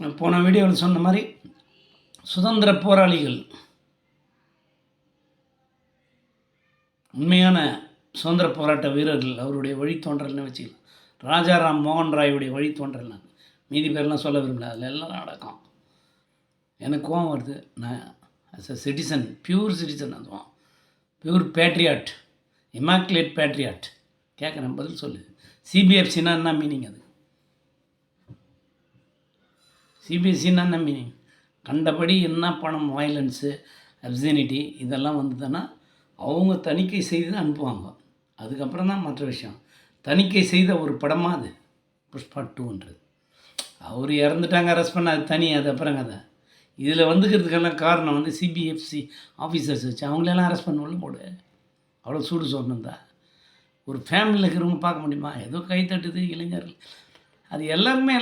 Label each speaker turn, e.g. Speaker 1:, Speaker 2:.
Speaker 1: நான் போன வீடியோவில் சொன்ன மாதிரி சுதந்திர போராளிகள். உண்மையான சுதந்திர போராட்ட வீரர்கள் அவருடைய வழித்தோன்றல்னு வச்சுக்கலாம் ராஜாராம் மோகன் ராயுடைய வழித்தோன்றல் நான். மீதி பேர்லாம் சொல்ல விரும்பல அதில் எல்லாம் அடக்கம். எனக்கு கோவம் வருது. நான் as a citizen pure citizen அதுவும் பியூர் பேட்ரியாட் இமாக்குலேட் பேட்ரியாட் கேட்குறேன் பதில் சொல்லு. சிபிஎஃப்சினா என்ன மீனிங் அது? சிபிஎஸ்சின்னா என்ன மீனிங் கண்டபடி என்ன பணம் வயலன்ஸு அப்சினிட்டி இதெல்லாம் வந்ததுன்னா அவங்க தணிக்கை செய்து அனுப்புவாங்க. அதுக்கப்புறம் தான் மற்ற விஷயம். தணிக்கை செய்த ஒரு படமாக அது. புஷ்பா டூன்றது அவர் இறந்துட்டாங்க அரெஸ்ட் பண்ண அது தனி அது அப்புறம் கதை. இதில் வந்துக்கிறதுக்கெல்லாம் காரணம் வந்து சிபிஎஃப்சி ஆஃபீஸர்ஸ் வச்சு அவங்களெல்லாம் அரெஸ்ட் பண்ண உள்ள போடு. அவ்வளோ சூடு சொன்னதா ஒரு ஃபேமிலியில் இருக்கிறவங்க பார்க்க முடியுமா? ஏதோ கை தட்டுது இளைஞர்கள். அது எல்லாருமே